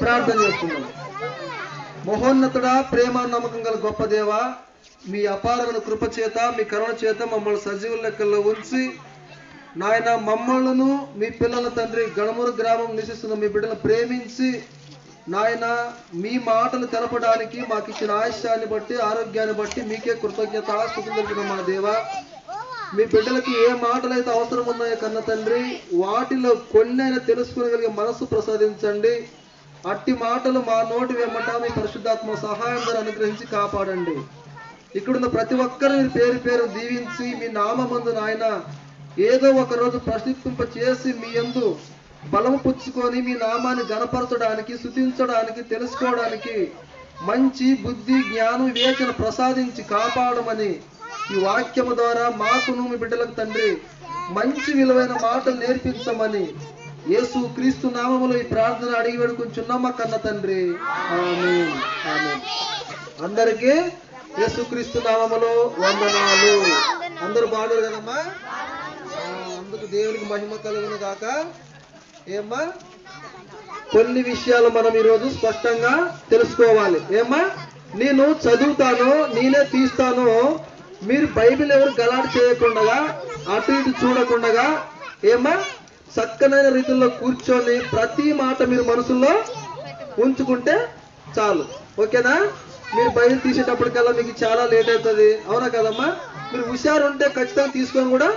ప్రార్థన చేస్తున్నాం. మహోన్నతుడా ప్రేమ నమ్మకం గల గొప్ప దేవ మీ అపారమైన కృప చేత మీ కరుణ చేత మమ్మల్ని సజీవుల లెక్కల్లో ఉంచి నాయన మమ్మల్ని మీ పిల్లల తండ్రి గణమూరు గ్రామం నివసిస్తున్న మీ బిడ్డలను ప్రేమించి నాయన మీ మాటలు తెలపడానికి మాకు ఇచ్చిన ఆయుష్యాన్ని బట్టి ఆరోగ్యాన్ని బట్టి మీకే కృతజ్ఞత స్థుతులు మా దేవ. మీ బిడ్డలకి ఏ మాటలైతే అవసరం ఉన్నాయో కన్న తండ్రి వాటిలో కొన్నైనా తెలుసుకోగలిగే మనసు ప్రసాదించండి. అట్టి మాటలు మా నోటి వెంబట మీ పరిశుద్ధాత్మ సహాయం ద్వారా అనుగ్రహించి కాపాడండి. ఇక్కడున్న ప్రతి ఒక్కరిని పేరు పేరు దీవించి మీ నామందు నాయన ఏదో ఒక రోజు ప్రశ్నింప చేసి మీ యందు బలము పుచ్చుకొని మీ నామాన్ని గనపరచడానికి శుతించడానికి తెలుసుకోవడానికి మంచి బుద్ధి జ్ఞానం వివేచన ప్రసాదించి కాపాడమని ఈ వాక్యము ద్వారా మాకును మీ బిడ్డలకు తండ్రి మంచి విలువైన మాటలు నేర్పించమని యేసు క్రీస్తు నామములో ఈ ప్రార్థన అడిగి వేడుకుంటున్నామా కన్న తండ్రి. ఆమేన్. అందరికీ యేసు క్రీస్తు నామములో వందనాలు. అందరూ బాగున్నారు కదమ్మా? అందుకు దేవునికి మహిమ కలుగును కాక ఏమ్మా? కొన్ని విషయాలు మనం ఈరోజు స్పష్టంగా తెలుసుకోవాలి. ఏమ్మా? నేను చదువుతాను నేనే తీస్తాను మీరు బైబిల్ ఎవరు గలాట్ చేయకుండా అటు ఇటు చూడకుండా ఏమ్మా? చక్కనైన రీతిలో కూర్చొని ప్రతి మాట మీరు మనసులో ఉంచుకుంటే చాలు. ఓకేనా? మీరు బయలు తీసేటప్పటికల్లా మీకు చాలా లేట్ అవుతుంది. అవునా కదమ్మా? మీరు హుషారు ఉంటే ఖచ్చితంగా తీసుకొని కూడా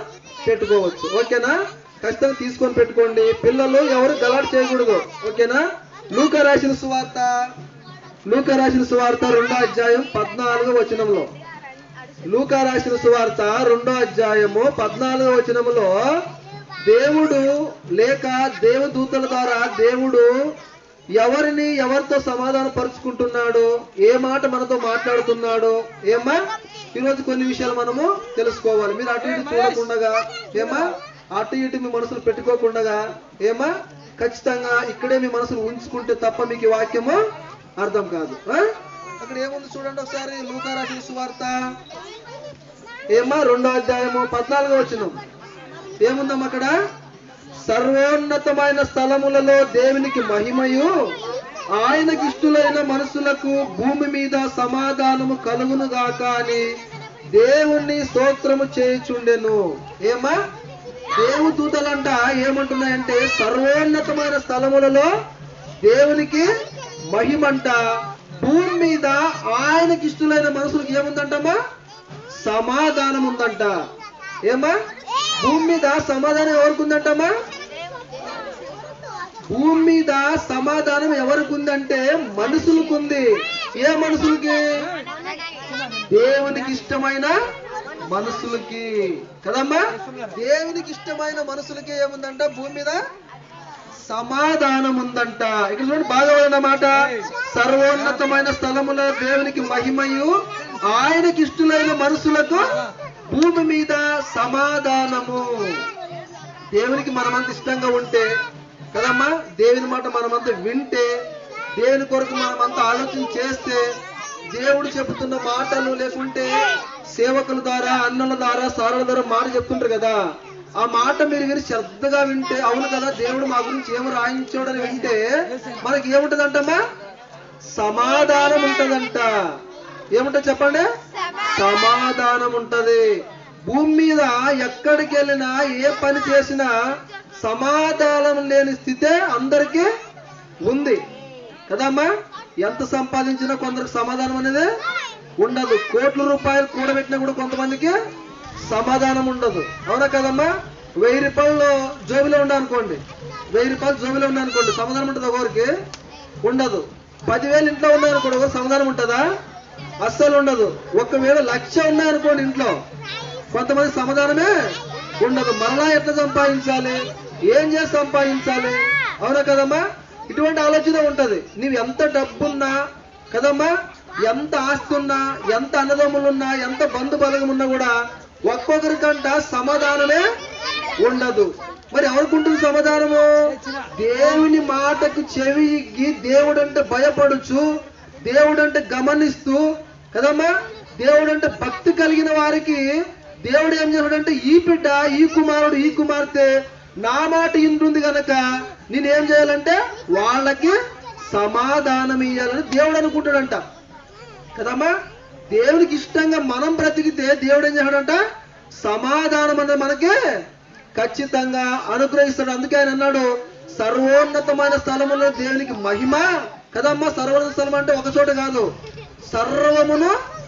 పెట్టుకోవచ్చు. ఓకేనా? ఖచ్చితంగా తీసుకొని పెట్టుకోండి. పిల్లలు ఎవరు గలాట్ చేయకూడదు. ఓకేనా? లూక రాసిన సువార్త. లూక రాసిన సువార్త రెండో అధ్యాయం పద్నాలుగో వచనంలో. లూక రాసిన సువార్త రెండో అధ్యాయము పద్నాలుగో వచనములో దేవుడు లేక దేవదూతల ద్వారా దేవుడు ఎవరిని ఎవరితో సమాధాన పరుచుకుంటున్నాడు ఏ మాట మనతో మాట్లాడుతున్నాడు ఏమా ఈరోజు కొన్ని విషయాలు మనము తెలుసుకోవాలి. మీరు అటు ఇటు చూడకుండా ఏమా అటు ఇటు మీ మనసులు పెట్టుకోకుండా ఏమా ఖచ్చితంగా ఇక్కడే మీ మనసులు ఉంచుకుంటే తప్ప మీకు వాక్యము అర్థం కాదు. ఆ? అక్కడ ఏముంది చూడండి ఒకసారి లూకా రాసిన సువార్త. ఏమా రెండో అధ్యాయము పద్నాలుగో వచ్చినాం ఏముందమ్మా అక్కడ సర్వోన్నతమైన స్థలములలో దేవునికి మహిమయు ఆయనకి ఇష్టలైన మనసులకు భూమి మీద సమాధానము కలుగును గాక అని దేవుణ్ణి స్తోత్రము చేయుచుండెను. ఏమా దేవదూతలంట ఏమంటున్నాయంటే సర్వోన్నతమైన స్థలములలో దేవునికి మహిమంట భూమి మీద ఆయనకి ఇష్టలైన మనసులకు ఏముందంటమ్మా? సమాధానం ఉందంట ఏమా భూమి మీద సమాధానం ఎవరికిందంటమ్మా? భూమి మీద సమాధానం ఎవరికి ఉందంటే మనుషులకు ఉంది ఏ మనుషులకి? దేవునికి ఇష్టమైన మనుషులకి. కదమ్మా? దేవునికి ఇష్టమైన మనుషులకి ఏముందంట? భూమి మీద సమాధానం ఉందంట ఇక్కడ చూడండి బాగా అన్నమాట సర్వోన్నతమైన స్థలముల దేవునికి మహిమయు. ఆయనకి ఇష్టమైన మనుషులకు భూమి మీద సమాధానము. దేవునికి మనమంత ఇష్టంగా ఉంటే కదమ్మా? దేవుని మాట మనమంతా వింటే దేవుని కొరకు మనమంతా ఆలోచన చేస్తే దేవుడు చెబుతున్న మాటలు లేకుంటే సేవకుల ద్వారా అన్నల ద్వారా సారుల ద్వారా మాట చెప్తుంటారు కదా. ఆ మాట మీరు విని శ్రద్ధగా వింటే అవును కదా దేవుడు మా గురించి ఏమి రాయించాడని వింటే మనకి ఏముంటదంటమ్మా? సమాధానం ఉంటదంట. ఏముంటది చెప్పండి? సమాధానం ఉంటది. భూమి మీద ఎక్కడికి వెళ్ళినా ఏ పని చేసినా సమాధానం లేని స్థితే అందరికీ ఉంది. కదమ్మా? ఎంత సంపాదించినా కొందరికి సమాధానం అనేది ఉండదు. కోట్ల రూపాయలు కూడబెట్టినా కూడా కొంతమందికి సమాధానం ఉండదు. అవునా కదమ్మా? వెయ్యి రూపాయలు జోబిలో ఉండనుకోండి వెయ్యి రూపాయలు జోబిలో ఉండనుకోండి సమాధానం ఉంటుంది ఒకరికి? ఉండదు. పదివేలు ఇంట్లో ఉన్నాయనుకోండి ఒక సమాధానం ఉంటుందా? అస్సలు ఉండదు. ఒకవేళ లక్ష ఉన్నాయనుకోండి ఇంట్లో కొంతమంది సమాధానమే ఉండదు. మరలా ఎట్లా సంపాదించాలి? ఏం చేసి సంపాదించాలి? అవునా కదమ్మా? ఇటువంటి ఆలోచన ఉంటది. నీవు ఎంత డబ్బున్నా కదమ్మా ఎంత ఆస్తి ఉన్నా ఎంత అన్నదమ్ములున్నా ఎంత బంధు బలగం ఉన్నా కూడా ఒక్కొక్కరికంట సమాధానమే ఉండదు. మరి ఎవరికి సమాధానము? దేవుని మాటకు చెవి ఇగ్గి దేవుడంటే భయపడుచు దేవుడంటే గమనిస్తూ కదమ్మా దేవుడంటే భక్తి కలిగిన వారికి దేవుడు ఏం చేస్తాడంటే ఈ బిడ్డ ఈ కుమారుడు ఈ కుమార్తె నా మాట ఇంటుంది గనక నేనేం చేయాలంటే వాళ్ళకి సమాధానం ఇయ్యాలని దేవుడు అనుకుంటాడంట. కదమ్మా దేవునికి ఇష్టంగా మనం బ్రతికితే దేవుడు ఏం చేస్తాడంట సమాధానం అనేది మనకి ఖచ్చితంగా అనుగ్రహిస్తాడు. అందుకే ఆయన అన్నాడు సర్వోన్నతమైన స్థలములో దేవునికి మహిమ కదమ్మా సర్వోన్నత స్థలం అంటే ఒక చోట కాదు. సర్వమును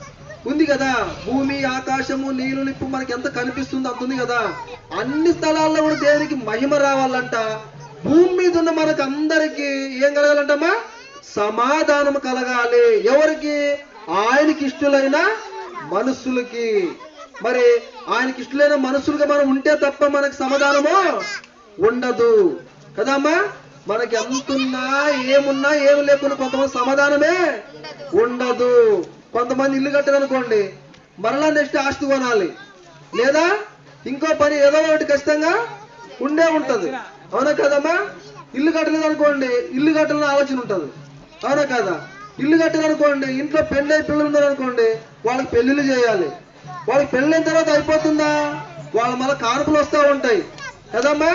ఉంది కదా. భూమి ఆకాశము నీళ్ళు నిప్పు మనకి ఎంత కనిపిస్తుందో అంత ఉంది కదా. అన్ని స్థలాల్లో కూడా దేవునికి మహిమ రావాలంట. భూమి మీద ఉన్న మనకు అందరికి ఏం కలగాలంటమ్మా? సమాధానం కలగాలి. ఎవరికి? ఆయనకి ఇష్టలైన మనుషులకి. మరి ఆయనకి ఇష్టలైన మనుషులుగా మనం ఉంటే తప్ప మనకు సమాధానము ఉండదు. కదమ్మా? మనకి ఎంతున్నా ఏమున్నా ఏమి లేకుండా కొంతమంది సమాధానమే ఉండదు. కొంతమంది ఇల్లు కట్టారనుకోండి మరలా నెక్స్ట్ ఆస్తి కొనాలి. లేదా ఇంకో పని ఏదో ఒకటి ఖచ్చితంగా ఉండే ఉంటది. అవునా కదమ్మా? ఇల్లు కట్టలేదు అనుకోండి ఇల్లు కట్టాలని ఆలోచన ఉంటది. అవునా కదా? ఇల్లు కట్టాలనుకోండి ఇంట్లో పెళ్ళి పిల్లలు ఉన్నారనుకోండి వాళ్ళకి పెళ్ళిళ్ళు చేయాలి. వాళ్ళకి పెళ్ళైన తర్వాత అయిపోతుందా? వాళ్ళ మళ్ళీ కానుకలు వస్తూ ఉంటాయి. కదమ్మా?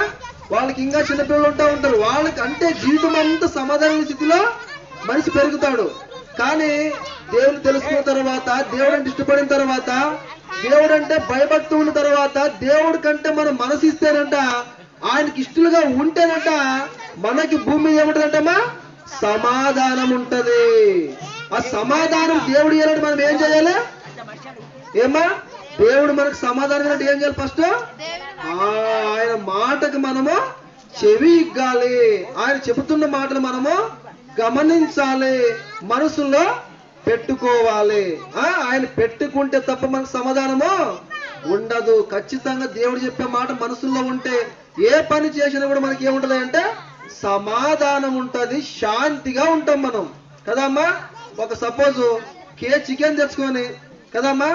వాళ్ళకి ఇంకా చిన్నపిల్లలు ఉంటా ఉంటారు. వాళ్ళకి అంటే జీవితం అంతా సమాధాన స్థితిలో మనిషి పెరుగుతాడు. కానీ దేవుని తెలుసుకున్న తర్వాత దేవుడు అంటే ఇష్టపడిన తర్వాత దేవుడు అంటే భయభక్తి ఉన్న తర్వాత దేవుడి కంటే మనం మనసు ఇస్తేనంట ఆయనకి ఇష్టలుగా ఉంటేనంట మనకి భూమి ఏముంటదంటమ్మా? సమాధానం ఉంటది. ఆ సమాధానం దేవుడు ఇవ్వాలంటే మనం ఏం చేయాలి? ఏమా దేవుడు మనకు సమాధానం అంటే ఏం చేయాలి ఫస్ట్? ఆయన మాటకు మనము చెవి ఇగ్గాలి. ఆయన చెబుతున్న మాటలు మనము గమనించాలి. మనసులో పెట్టుకోవాలి. ఆ ఆయన పెట్టుకుంటే తప్ప మనకు సమాధానము ఉండదు. ఖచ్చితంగా దేవుడు చెప్పే మాట మనసులో ఉంటే ఏ పని చేసినా కూడా మనకి ఏముంటది అంటే సమాధానం ఉంటది. శాంతిగా ఉంటాం మనం. కదమ్మా? ఒక సపోజ్ కే చికెన్ తెచ్చుకొని కదమ్మా?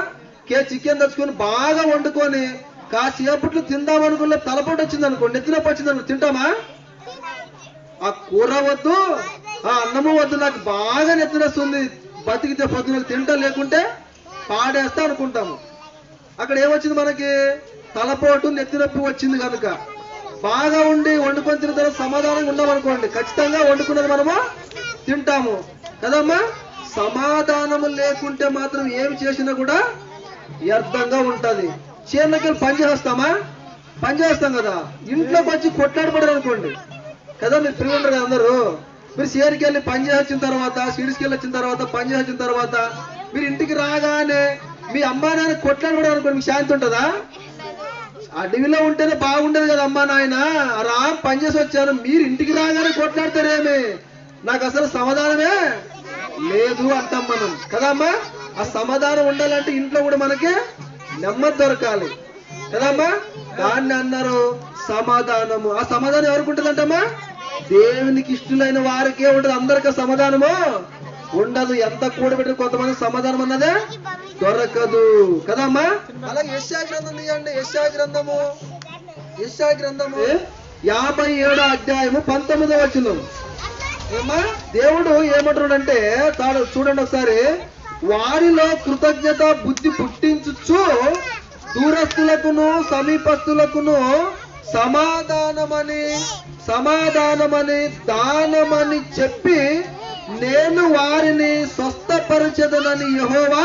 కే చికెన్ తెచ్చుకొని బాగా వండుకొని కాసేపట్లో తిందాం అనుకున్న తలపోటు వచ్చింది అనుకో నెత్తినొప్పి వచ్చింది అనుకో తింటామా? ఆ కూర వద్దు ఆ అన్నము వద్దు నాకు బాగా నెత్తినొస్తుంది బతికితే పొద్దున తింటా లేకుంటే పాడేస్తా అనుకుంటాము. అక్కడ ఏమొచ్చింది మనకి? తలపోటు నెత్తినొప్పి వచ్చింది కనుక. బాగా ఉండి వండుకొని తిన్న తర్వాత సమాధానంగా ఉన్నాం ఖచ్చితంగా వండుకున్నది మనము తింటాము. కదమ్మా? సమాధానము లేకుంటే మాత్రం ఏమి చేసినా కూడా వ్యర్థంగా ఉంటది. చేనులకి వెళ్ళి పని చేస్తామా? పని చేస్తాం కదా. ఇంట్లోకి వచ్చి కొట్లాడబడరు అనుకోండి. కదా మీరు ఫ్రీ ఉండరు కదా అందరూ? మీరు చేరికి వెళ్ళి పని చేసిన తర్వాత సిడిస్కి వెళ్ళి వచ్చిన తర్వాత పని చేసిన తర్వాత మీరు ఇంటికి రాగానే మీ అమ్మా నాన్న కొట్లాడబడరు అనుకోండి మీకు శాంతి ఉంటుందా? అడవిలో ఉంటేనే బాగుండదు కదా అమ్మా నాయన. రా పని చేసి వచ్చాను. మీరు ఇంటికి రాగానే కొట్లాడతారేమి. నాకు అసలు సమాధానమే లేదు అంటాం మనం. కదమ్మా ఆ సమాధానం ఉండాలంటే ఇంట్లో కూడా మనకి నెమ్మది దొరకాలి. కదమ్మా? దాన్ని అన్నారు సమాధానము. ఆ సమాధానం ఎవరికి ఉంటుందంటమ్మా? దేవునికి ఇష్టలైన వారికే ఉంటుంది. అందరికీ సమాధానము ఉండదు. ఎంత కూడబెట్టి కొంతమంది సమాధానం అన్నదే దొరకదు. కదమ్మా? అలాగే యశా గ్రంథం తీయండి. యశా గ్రంథము. యశా గ్రంథము. యాభై ఏడో అధ్యాయము పంతొమ్మిదో ఏమ్మా? దేవుడు ఏమంటున్నాడంటే తాడు చూడండి ఒకసారి. వారిలో కృతజ్ఞత బుద్ధి పుట్టించుచు దూరస్తులకును సమీపస్తులకును సమాధానమని సమాధానమని దానమని చెప్పి నేను వారిని స్వస్థపరచదనని యహోవా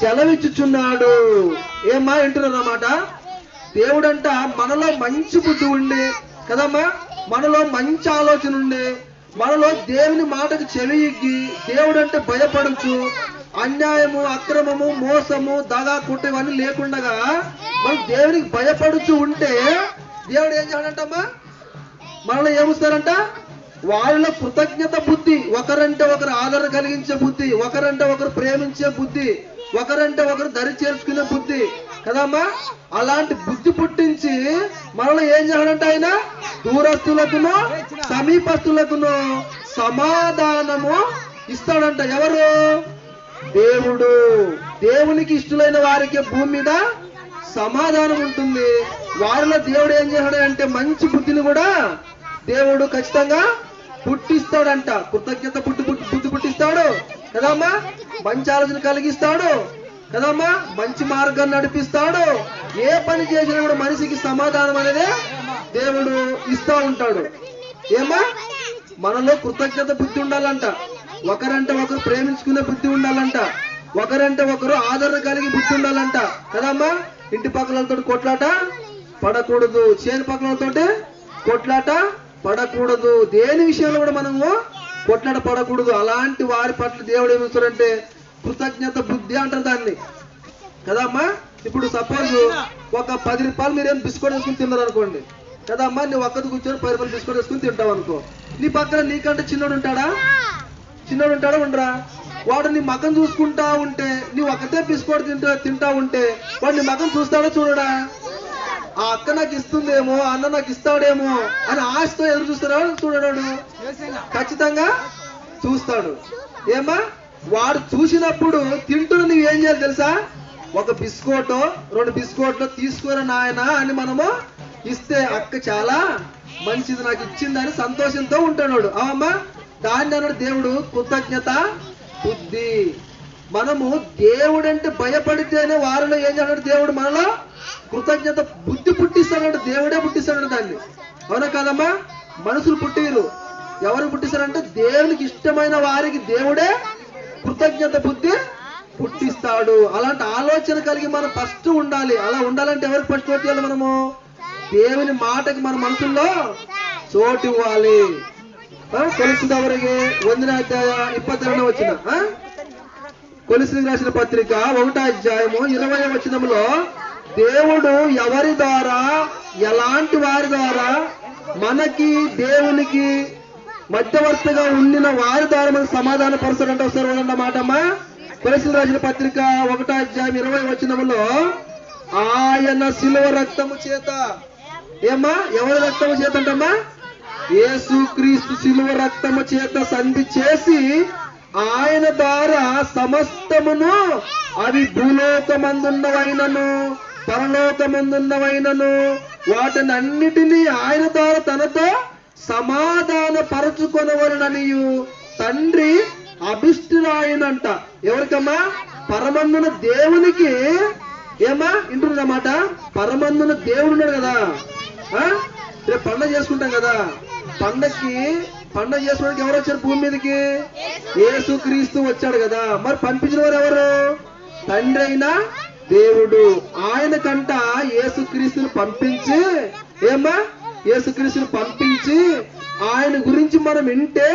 సెలవిచ్చుచున్నాడు. ఏమ్మా వింటున్నారన్నమాట దేవుడంట మనలో మంచి బుద్ధి ఉండే కదమ్మా మనలో మంచి ఆలోచన ఉండే మనలో దేవుని మాటకు చెవి ఇగ్గి దేవుడంటే భయపడచ్చు అన్యాయము అక్రమము మోసము దగా కుట్టేవన్నీ లేకుండా లేకుండగా మనం దేవునికి భయపడుచు ఉంటే దేవుడు ఏం చేయాలంటమ్మా? మనల్ని ఏమిస్తారంట వాళ్ళలో కృతజ్ఞత బుద్ధి ఒకరంటే ఒకరు ఆదరణ కలిగించే బుద్ధి ఒకరంటే ఒకరు ప్రేమించే బుద్ధి ఒకరంటే ఒకరు దరి చేర్చుకునే బుద్ధి. కదమ్మా? అలాంటి బుద్ధి పుట్టించి మనల్ని ఏం చేయాలంటే ఆయన? దూరస్తులకును సమీపస్తులకును సమాధానము ఇస్తాడంట ఎవరు? దేవుడు దేవునికి ఇష్టలైన వారికి భూమి మీద సమాధానం ఉంటుంది. వారిలో దేవుడు ఏం చేశాడు అంటే మంచి బుద్ధిని కూడా దేవుడు ఖచ్చితంగా పుట్టిస్తాడంట. కృతజ్ఞత పుట్టి పుట్టి బుద్ధి పుట్టిస్తాడు. కదమ్మా? మంచి ఆలోచన కలిగిస్తాడు. కదమ్మా? మంచి మార్గాన్ని నడిపిస్తాడు. ఏ పని చేసినా కూడా మనిషికి సమాధానం అనేది దేవుడు ఇస్తా ఉంటాడు. ఏమా మనలో కృతజ్ఞత బుద్ధి ఉండాలంట. ఒకరంటే ఒకరు ప్రేమించుకునే బుద్ధి ఉండాలంట. ఒకరంటే ఒకరు ఆదరణ కలిగి బుద్ధి ఉండాలంట. కదమ్మా? ఇంటి పక్కలతో కొట్లాట పడకూడదు. చేను పక్కలతో కొట్లాట పడకూడదు. దేని విషయంలో కూడా మనము కొట్లాట పడకూడదు. అలాంటి వారి పట్ల దేవుడు ఏమిస్తాడంటే కృతజ్ఞత బుద్ధి అంటారు దాన్ని. కదమ్మా? ఇప్పుడు సపోజ్ ఒక పది రూపాయలు మీరేం బిస్కెట్ వేసుకుని తిన్నారు అనుకోండి. కదమ్మా? నువ్వు ఒక్కది కూర్చొని పది రూపాయలు బిస్కెట్ వేసుకుని తింటావు అనుకో. నీ పక్కన నీకంటే చిన్నోడు ఉంటాడా? చిన్నోడు ఉంటాడా ఉండరా? వాడు నీ మకం చూసుకుంటా ఉంటే నువ్వు ఒక్కతే బిస్కోట్ తింటా తింటా ఉంటే వాడు నీ మకం చూస్తాడో చూడడా? ఆ అక్క నాకు ఇస్తుందేమో అన్న నాకు ఇస్తాడేమో అని ఆశతో ఎదురు చూస్తాడో చూడడాడు ఖచ్చితంగా చూస్తాడు. ఏమా వాడు చూసినప్పుడు తింటున్న నువ్వు ఏం చేయాలి తెలుసా? ఒక బిస్కోటో రెండు బిస్కోట్లో తీసుకోరా నాయన అని మనము ఇస్తే అక్క చాలా మంచిది నాకు ఇచ్చిందని సంతోషంతో ఉంటాడు. అవమ్మా దాన్ని అన్నాడు దేవుడు కృతజ్ఞత బుద్ధి. మనము దేవుడంటే భయపడితేనే వారిలో ఏం చేస్తాడు దేవుడు మనలో? కృతజ్ఞత బుద్ధి పుట్టిస్తాడు దేవుడే పుట్టిస్తాడు దాన్ని. అవునా కాదమ్మా? మనుషులు పుట్టిరు ఎవరు పుట్టిస్తారంటే దేవునికి ఇష్టమైన వారికి దేవుడే కృతజ్ఞత బుద్ధి పుట్టిస్తాడు. అలాంటి ఆలోచన కలిగి మనం ఫస్ట్ ఉండాలి. అలా ఉండాలంటే ఎవరికి ఫస్ట్ చోటు మనము? దేవుని మాటకి మన మనసుల్లో చోటు ఇవ్వాలి. కొలిసినవరికి వందిన అధ్యాయ ఇప్పత్తెరడు వచ్చిన ఆ? రాసిన పత్రిక ఒకటో అధ్యాయము ఇరవై వచ్చినములో దేవుడు ఎవరి ద్వారా ఎలాంటి వారి ద్వారా మనకి దేవునికి మధ్యవర్తిగా ఉండిన వారి ద్వారా మనకు సమాధాన పరచడంటే ఒకసారి ఉండండి మాటమ్మా కొలిసికి రాసిన పత్రిక ఒకటో అధ్యాయం ఇరవై వచ్చినములో ఆయన శిలువ రక్తము చేత. ఏమ్మా? ఎవరి రక్తము చేత అంటమ్మా యేసు క్రీస్తు శిలువ రక్తము చేత సంధి చేసి ఆయన ద్వారా సమస్తమును అవి భూలోకమందున్నవైనను పరలోకమందున్నవైనను వాటిని అన్నిటినీ ఆయన ద్వారా తనతో సమాధాన పరచుకొనవలననియు తండ్రి అభిష్టురాయనంట. ఎవరికమ్మా? పరమందున దేవునికి. ఏమా వింటున్నమాట పరమందున దేవుడు ఉన్నాడు కదా. ఆ? రేపు పండగ చేసుకుంటాం కదా. పండక్కి పండగ చేసుకోవడానికి ఎవరు వచ్చారు భూమి మీదకి? యేసు క్రీస్తు వచ్చాడు కదా. మరి పంపించిన వారు ఎవరు? తండ్రి అయినా దేవుడు. ఆయన కంట యేసు క్రీస్తుని పంపించి ఏమ్మా? యేసు క్రీస్తుని పంపించి ఆయన గురించి మనం వింటే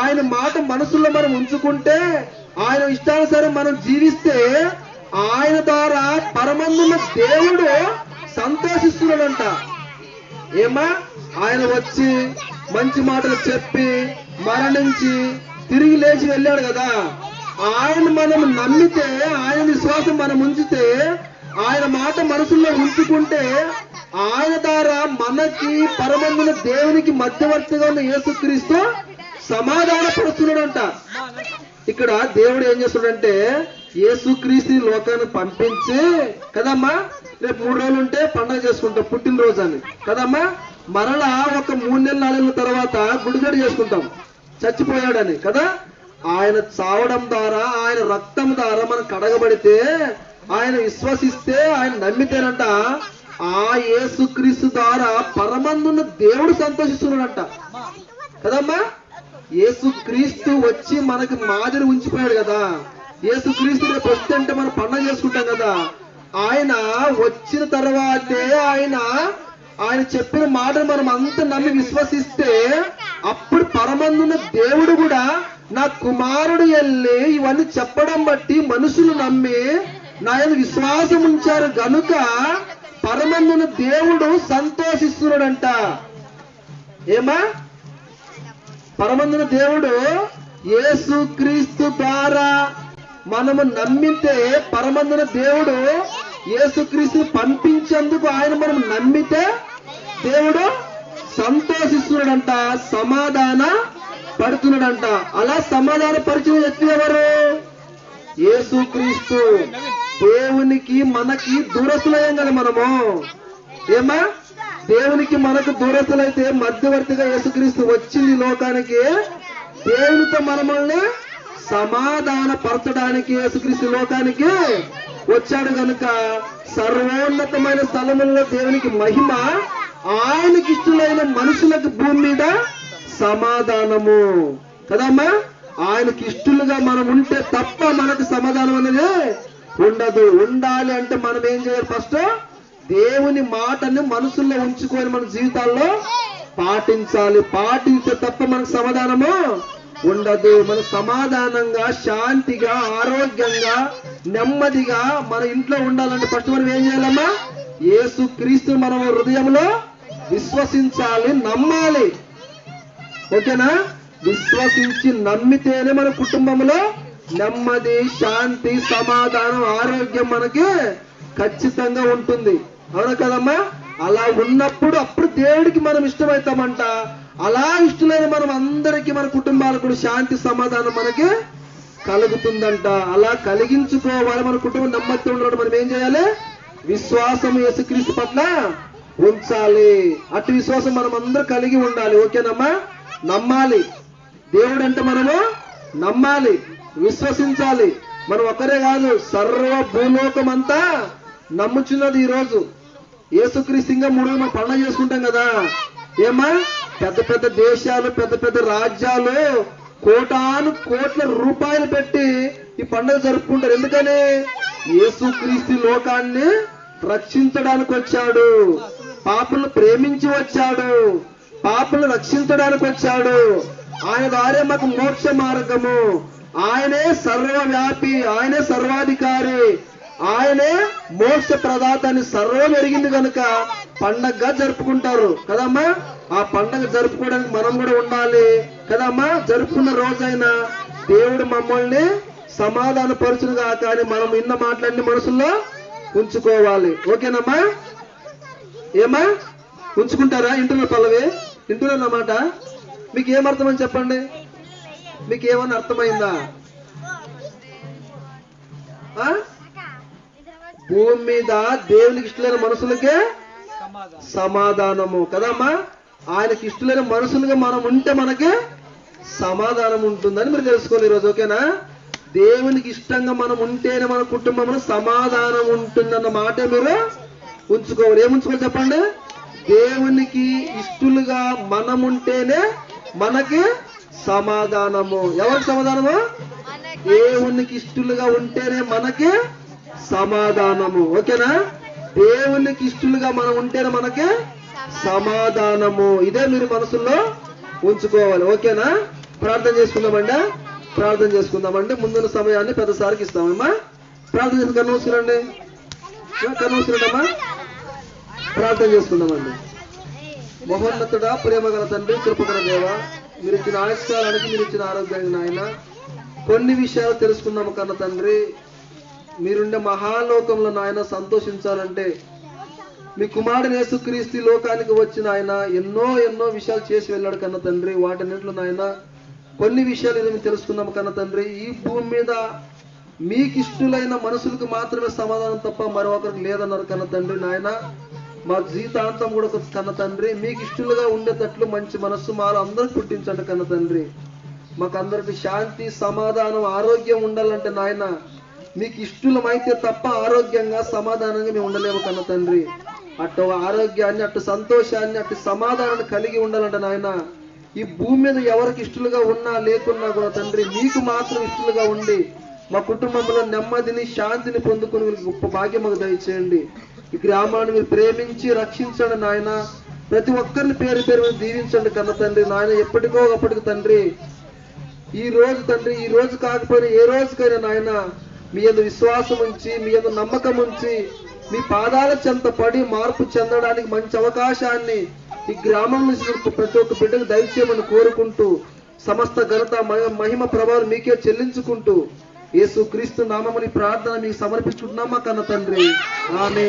ఆయన మాట మనసులో మనం ఉంచుకుంటే ఆయన ఇష్టానుసారం మనం జీవిస్తే ఆయన ద్వారా పరమందున్న దేవుడు సంతోషిస్తున్నాడంట. ఏమా? ఆయన వచ్చి మంచి మాటలు చెప్పి మరణించి తిరిగి లేచి వెళ్ళాడు కదా. ఆయన మనం నమ్మితే ఆయన విశ్వాసం మనం ఉంచితే ఆయన మాట మనసులో ఉంచుకుంటే ఆయన ద్వారా మనకి పరమందున దేవునికి మధ్యవర్తిగా ఉన్న యేసుక్రీస్తు సమాధానపడుతున్నాడంట ఇక్కడ దేవుడు ఏం చేస్తున్నాడంటే యేసుక్రీస్తు లోకాన్ని పంపించి కదమ్మా రేపు మూడు రోజులు ఉంటే పండగ చేసుకుంటాం పుట్టినరోజు అని కదమ్మా? మరలా ఒక మూడు నెలలు నాలుగు తర్వాత గుడిగడి చేసుకుంటాం. చచ్చిపోయాడని కదా? ఆయన చావడం ద్వారా ఆయన రక్తం ద్వారా మనం కడగబడితే ఆయన విశ్వసిస్తే ఆయన నమ్మితేనంట ఆ యేసుక్రీస్తు ద్వారా పరమందున్న దేవుడు సంతోషిస్తున్నాడంట. కదమ్మా? యేసుక్రీస్తు వచ్చి మనకి మాదిరి ఉంచిపోయాడు కదా. ఏసుక్రీస్తు రేపు వస్తే అంటే మనం పండగ చేసుకుంటాం కదా. ఆయన వచ్చిన తర్వాతే ఆయన ఆయన చెప్పిన మాటను మనం అంత నమ్మి విశ్వసిస్తే అప్పుడు పరమందున్న దేవుడు కూడా నా కుమారుడు వెళ్ళి ఇవన్నీ చెప్పడం బట్టి మనుషులు నమ్మి నా విశ్వాసం ఉంచారు. గనుక పరమందున దేవుడు సంతోషిస్తున్నాడంట. ఏమా? పరమందున దేవుడు యేసు క్రీస్తు ద్వారా మనము నమ్మితే పరమందున దేవుడు ఏసుక్రీస్తు పంపించేందుకు ఆయన మనం నమ్మితే దేవుడు సంతోషిస్తున్నాడంట సమాధాన పడుతున్నాడంట. అలా సమాధాన పరిచిన వ్యక్తి ఎవరు? ఏసుక్రీస్తు దేవునికి మనకి దూరస్తులయ్యాం కదా మనము. ఏమా? దేవునికి మనకు దూరస్తులైతే మధ్యవర్తిగా యేసుక్రీస్తు వచ్చింది లోకానికి. దేవునితో మనమల్ని సమాధాన పరచడానికి యేసుక్రీస్తు లోకానికి వచ్చాడు గనుక సర్వోన్నతమైన స్థలముల్లో దేవునికి మహిమ ఆయనకి ఇష్టలైన మనుషులకు భూమి మీద సమాధానము. కదమ్మా? ఆయనకి ఇష్టలుగా మనం ఉంటే తప్ప మనకు సమాధానం అనేది ఉండదు. ఉండాలి అంటే మనం ఏం చేయాలి ఫస్ట్? దేవుని మాటని మనసుల్లో ఉంచుకొని మన జీవితాల్లో పాటించాలి. పాటించే తప్ప మనకు సమాధానము ఉండదు. మన సమాధానంగా శాంతిగా ఆరోగ్యంగా నెమ్మదిగా మన ఇంట్లో ఉండాలంటే ఫస్ట్ మనం ఏం చేయాలమ్మా? ఏసు క్రీస్తు మనం హృదయంలో విశ్వసించాలి నమ్మాలి. ఓకేనా? విశ్వసించి నమ్మితేనే మన కుటుంబంలో నెమ్మది శాంతి సమాధానం ఆరోగ్యం మనకి ఖచ్చితంగా ఉంటుంది. అవునా కదమ్మా? అలా ఉన్నప్పుడు అప్పుడు దేవుడికి మనం ఇష్టమవుతామంట. అలా ఇష్టమైన మనం అందరికీ మన కుటుంబాలకు కూడా శాంతి సమాధానం మనకి కలుగుతుందంట. అలా కలిగించుకోవాలి మన కుటుంబం నెమ్మది ఉండడం మనం ఏం చేయాలి? విశ్వాసం యేసుక్రీస్తు పట్ల ఉంచాలి. అటు విశ్వాసం మనం అందరూ కలిగి ఉండాలి. ఓకేనమ్మా? నమ్మాలి. దేవుడు అంటే మనము నమ్మాలి. విశ్వసించాలి. మనం ఒక్కరే కాదు సర్వ భూలోకం అంతా నమ్ముచున్నది ఈరోజు. యేసుక్రీస్తు ఇంకా మూడు రోజులు మనం పండుగ చేసుకుంటాం కదా. ఏమా పెద్ద పెద్ద దేశాలు పెద్ద పెద్ద రాజ్యాలు కోటాను కోట్ల రూపాయలు పెట్టి ఈ పండుగ జరుపుకుంటారు. ఎందుకని? యేసుక్రీస్తు లోకాన్ని రక్షించడానికి వచ్చాడు. పాపలను ప్రేమించి వచ్చాడు. పాపలు రక్షించడానికి వచ్చాడు. ఆయన ద్వారా మాకు మోక్ష మార్గము. ఆయనే సర్వవ్యాపి ఆయనే సర్వాధికారి. ఆయనే మోక్ష ప్రదాతాన్ని సర్వం ఎరిగింది కనుక పండగగా జరుపుకుంటారు. కదమ్మా? ఆ పండగ జరుపుకోవడానికి మనం కూడా ఉండాలి. కదమ్మా? జరుపుకున్న రోజైనా దేవుడు మమ్మల్ని సమాధాన పరుచునుగా కానీ మనం ఇన్న మాట్లాడిన మనసుల్లో ఉంచుకోవాలి. ఓకేనమ్మా? ఏమా ఉంచుకుంటారా? ఇంటున్నారు పల్లవి? ఇంటున్నమాట మీకు ఏమర్థమని చెప్పండి? మీకు ఏమన్నా అర్థమైందా? ఆ? భూమి మీద దేవునికి ఇష్టమైన మనుషులకే సమాధానము. కదమ్మా? ఆయనకి ఇష్టమైన మనుషులుగా మనం ఉంటే మనకి సమాధానం ఉంటుందని మీరు తెలుసుకోవాలి ఈరోజు ఓకేనా? దేవునికి ఇష్టంగా మనం ఉంటేనే మన కుటుంబంలో సమాధానం ఉంటుందన్న మాట మీరు ఉంచుకోవాలి. ఏముంచుకోవాలి చెప్పండి? దేవునికి ఇష్టలుగా మనం ఉంటేనే మనకి సమాధానము. ఎవరికి సమాధానము? దేవునికి ఇష్టలుగా ఉంటేనే మనకి సమాధానము. ఓకేనా? దేవునికి ఇష్టలుగా మనం ఉంటేనే మనకి సమాధానము. ఇదే మీరు మనసులో ఉంచుకోవాలి. ఓకేనా? ప్రార్థన చేసుకుందామండి. ప్రార్థన చేసుకుందామండి. ముందున్న సమయాన్ని పెద్దసారికి ఇస్తామమ్మా. ప్రార్థన చేసి కన్నూసురండి కన్నూసురండమ్మా ప్రార్థన చేసుకుందామండి. మహోన్నతుడా ప్రేమ గల తండ్రి కృపగల దేవ మీరు ఇచ్చిన ఆయుష్కాలానికి మీరు ఇచ్చిన ఆరోగ్యానికి నాయన కొన్ని విషయాలు తెలుసుకున్నాము కన్న తండ్రి. మీరుండే మహాలోకంలో నాయన సంతోషించాలంటే మీ కుమారుడు యేసుక్రీస్తు లోకానికి వచ్చిన ఆయన ఎన్నో ఎన్నో విషయాలు చేసి వెళ్ళాడు కన్న తండ్రి. వాటన్నింటిలో నాయన కొన్ని విషయాలు ఇది మేము తెలుసుకున్నాము కన్న తండ్రి. ఈ భూమి మీద మీకు ఇష్టలైన మనుషులకు మాత్రమే సమాధానం తప్ప మరొకరికి లేదన్నారు కన్న తండ్రి. నాయన మా జీతాంతం కూడా ఒక కన్న తండ్రి. మీకు ఇష్టలుగా ఉండేటట్లు మంచి మనస్సు మాలో అందరికి పుట్టించండి కన్న తండ్రి. మాకు అందరికి శాంతి సమాధానం ఆరోగ్యం ఉండాలంటే నాయన మీకు ఇష్టమైతే తప్ప ఆరోగ్యంగా సమాధానంగా మేము ఉండలేము కన్న తండ్రి. అటు ఆరోగ్యాన్ని అటు సంతోషాన్ని అటు సమాధానాన్ని కలిగి ఉండాలంట నాయన. ఈ భూమి మీద ఎవరికి ఇష్టలుగా ఉన్నా లేకున్నా కూడా తండ్రి మీకు మాత్రం ఇష్టలుగా ఉండి మా కుటుంబంలో నెమ్మదిని శాంతిని పొందుకుని గొప్ప భాగ్యం మాకు దయచేయండి. ఈ గ్రామాన్ని మీరు ప్రేమించి రక్షించండి నాయన. ప్రతి ఒక్కరిని పేరు పేరు మీద దీవించండి కన్న తండ్రి. నాయన ఎప్పటికో అప్పటికి తండ్రి ఈ రోజు తండ్రి ఈ రోజు కాకపోయినా ఏ రోజుకైనా నాయన మీ అందు విశ్వాసం ఉంచి మీ అందు నమ్మకం ఉంచి మీ పాదాల చెంత పడి మార్పు చెందడానికి మంచి అవకాశాన్ని ఈ గ్రామం నుంచి ప్రతి ఒక్క బిడ్డకు దయచేయమని కోరుకుంటూ సమస్త ఘనత మహిమ ప్రభావం మీకే చెల్లించుకుంటూ యేసు క్రీస్తు నామముని ప్రార్థన మీకు సమర్పించుకుంటున్నామా కన్న తండ్రి. ఆమె